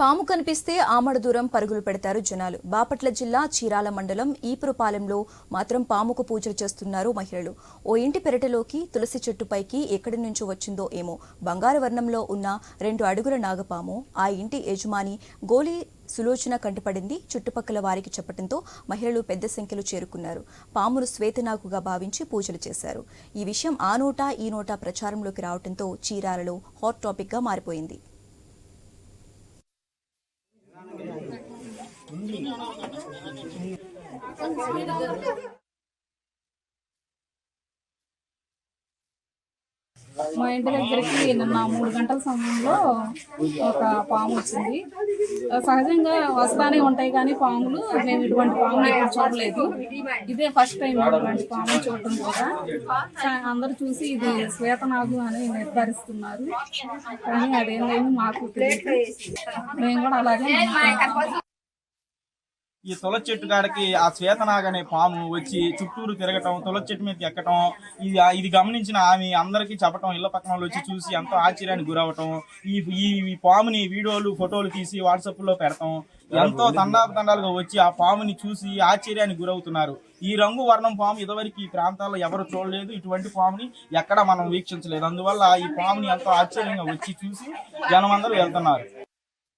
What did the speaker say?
పాము కనిపిస్తే ఆమడ దూరం పరుగులు పెడతారు జనాలు. బాపట్ల జిల్లా చీరాల మండలం ఈపురపాలెంలో మాత్రం పాముకు పూజలు చేస్తున్నారు మహిళలు. ఓ ఇంటి పెరటిలోకి తులసి చెట్టుపైకి ఎక్కడి నుంచో వచ్చిందో ఏమో. బంగారు వర్ణంలో ఉన్న రెండు అడుగుల నాగపాము ఆ ఇంటి యజమాని గోలీ సులోచన కంటపడింది. చుట్టుపక్కల వారికి చెప్పడంతో మహిళలు పెద్ద సంఖ్యలో చేరుకున్నారు. పామును శ్వేతనాగుగా భావించి పూజలు చేశారు. ఈ విషయం ఆ నోటా ఈ నోటా ప్రచారంలోకి రావడంతో చీరాలలో హాట్ టాపిక్గా మారిపోయింది. మా ఇంటి దగ్గరికి నిన్న మూడు గంటల సమయంలో ఒక పాము వచ్చింది. సహజంగా వస్తానే ఉంటాయి కానీ పాములు మేము ఇటువంటి పాములు ఎప్పుడు చూడలేదు. ఇదే ఫస్ట్ టైం ఇటువంటి పాము చూడటం కూడా అందరూ చూసి ఇది శ్వేతనాగు అని నిర్ధారిస్తున్నారు. కానీ అదేంటని మాకు తెలియదు. మేము కూడా అలాగే. ఈ తుల చెట్టు కాడకి ఆ శ్వేతనాగ అనే పాము వచ్చి చుట్టూరు తిరగటం తుల చెట్టు మీద ఎక్కటం ఇది ఇది గమనించిన ఆమె అందరికీ చెప్పటం ఇళ్ళ పక్కన వచ్చి చూసి ఎంతో ఆశ్చర్యానికి గురవటం. ఈ ఈ పాముని వీడియోలు ఫోటోలు తీసి వాట్సాప్లో పెడతాం. ఎంతో తండాపు తండాలుగా వచ్చి ఆ పాముని చూసి ఆశ్చర్యానికి గురవుతున్నారు. ఈ రంగు వర్ణం పాము ఇదివరకు ఈ ప్రాంతాల్లో ఎవరు చూడలేదు. ఇటువంటి పాముని ఎక్కడ మనం వీక్షించలేదు. అందువల్ల ఈ పాముని ఎంతో ఆశ్చర్యంగా వచ్చి చూసి జనం అందరూ వెళ్తున్నారు.